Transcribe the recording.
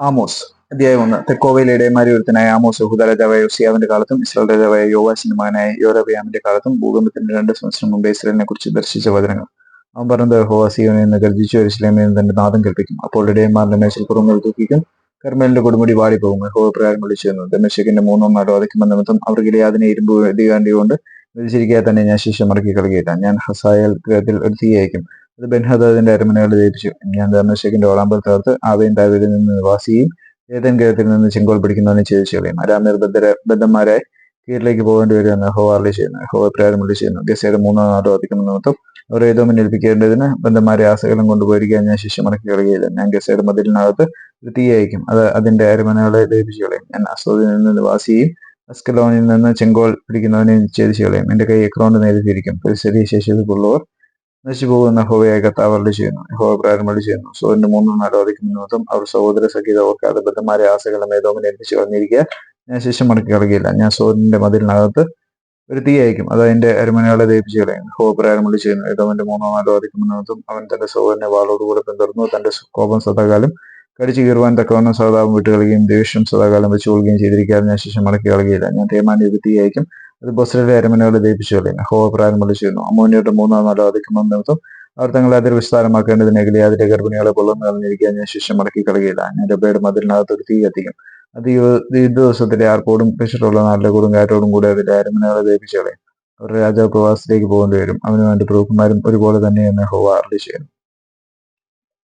Amos അധ്യായം ഒന്ന്. തെക്കോവയിലെ ഇടയന്മാരി ഒരുത്തനായ Amos യഹൂദ രാജാവായ യോസിയാവിന്റെ കാലത്തും ഇസ്രായേൽ രാജാവായ യോവാസിന്റെ മകനായ യോരബിയാമിന്റെ കാലത്തും ഭൂകമ്പത്തിന്റെ രണ്ട് സംവത്സരം മുമ്പ് ഇസ്രായേലിനെ കുറിച്ച് ദർശിച്ച വചനങ്ങൾ. അവൻ പറഞ്ഞത് ഹോവാസിയോനെ എന്ന് ഗർജിച്ചു ഇസ്ലാമിൽ തന്റെ നാദം കൽപ്പിക്കും അപ്പോൾ ഇടയന്മാരുടെ മേശൽ പുറമെ തൂക്കിക്കും കർമ്മലിന്റെ കൊടുമുടി വാടിപ്പോകും. യഹോവ പ്രകാരം വിളിച്ചു വന്നു ദമശക്കിന്റെ മൂന്നോ നാലോ അധികം നിമിത്തം അവർ ഗിലിയാദിനെ ഇരുമ്പ് എഴുതി കണ്ടിയുകൊണ്ട് വിളിച്ചിരിക്കാതെ തന്നെ ഞാൻ ശിഷ്യം മറക്കി കളകിയില്ല ഞാൻ ഹസായൽ ഒരു തീ അയക്കും അത് ബെൻഹദാദിന്റെ അരമനകളെ ജയിപ്പിച്ചു. ദമശക്കിന്റെ ഓളാമ്പൽ തകർത്ത് ആവയും താവരിൽ നിന്ന് നിവാസിയും ഏതൻ കേരളത്തിൽ നിന്ന് ചെങ്കോൾ പിടിക്കുന്നവനെ ചെയ്തു കളയും അരാം ബദ്ധര ബന്ധന്മാരെ കീഴിലേക്ക് പോകേണ്ടി വരുമെന്ന് ഹോ അർളി ചെയ്യുന്നു. ഹോ പ്രകാരം വിളി ചെയ്യുന്നു. ഗസയുടെ മൂന്നോ നാലോ അധികം നിമിത്തം അവർ ഏതോ ഏൽപ്പിക്കേണ്ടതിന് ബന്ധന്മാരെ ആസകലം കൊണ്ടുപോയിരിക്കാൻ ഞാൻ ശിഷ്യം മടക്കി ഞാൻ ഗസയുടെ മതിലിനകത്ത് ഒരു തീ അയക്കും. അത് അതിന്റെ അരമനകളെ ദഹിപ്പിച്ചു കളയും. ഞാൻ അസോദിൽ നിന്ന് നിവാസിയും അസ്കലോണിൽ നിന്ന് ചെങ്കോൾ പിടിക്കുന്നവനെ ഛേദിച്ചു കളയും എന്റെ കൈ എക്രോണ്ട് നേരിട്ടിരിക്കും പരിസ്ഥിതി ശേഷിപ്പുള്ളവർ നശിച്ചു പോകുന്ന ഹോവയായ അരളി ചെയ്യുന്നു. ഹോവ പ്രാരംഭം ചെയ്യുന്നു. സോറിന്റെ മൂന്നും നാലോ അധികം നിമിത്തം അവർ സഹോദര സഖ്യത ഓർക്കാതെ ബദ്ധന്മാരെ ആസകളെ മേധോമിനെ ഏൽപ്പിച്ചു കളഞ്ഞിരിക്കുക. ഞാൻ ശേഷം മടക്കി കളകില്ല ഞാൻ സോറിന്റെ മതിലിനകത്ത് ഒരു തീ അയക്കും അത് അതിന്റെ അരുമനകളെ ദഹിപ്പിച്ചു കളയും ഹോ പ്രാരംഭം ചെയ്യുന്നു. ഏതോമിന്റെ മൂന്നോ നാലോ അധികം നിമിത്തം അവൻ തന്റെ സഹോദരനെ വാളോടുകൂടെ പിന്തുടർന്നു. തന്റെ കോപം സദാകാലം കടിച്ചു കീറുവാൻ തക്കവണ്ണം സദാപം വിട്ടുകളയുകയും ദേഷ്യം സദാകാലം വെച്ചു കൊള്ളുകയും ചെയ്തിരിക്കാതെ ഞാൻ ശേഷം മടക്കി കളകിയില്ല ഞാൻ തീരുമാനം ഒരു തീ അയക്കും അത് ബൊസ്രയിലെ അരമനകളെ ദയിപ്പിച്ചു കളയും ഹോ പ്രാരംഭം ചെയ്യുന്നു. അമോനിയുടെ മൂന്നോ നാലോ അധികം നിമിത്തം അവർ തങ്ങളെ അതിൽ വിസ്താരമാക്കേണ്ടതിന് അതിന്റെ ഗർഭിണികളെ കൊള്ളുന്ന കളഞ്ഞിരിക്കാൻ ഞാൻ ശിഷ്യം മടക്കി കളയുകയില്ല. ഞാൻ രബയുടെ മതിലിനകത്ത് ഒരു തീ കത്തിക്കും. അത് യുദ്ധ ദിവസത്തിലെ ആർപ്പോടും പ്രഷറുള്ള നാട്ടിലെ കാറ്റോടും കൂടെ അതിന്റെ അരമനകളെ ദയിപ്പിച്ചു കളയും അവർ രാജാവ് പ്രവാസത്തിലേക്ക് പോകേണ്ടി വരും. അവന് വേണ്ടി പ്രഭുക്കന്മാരും ഒരുപോലെ തന്നെ എന്ന് ഹോവ അർളി ചെയ്യുന്നു.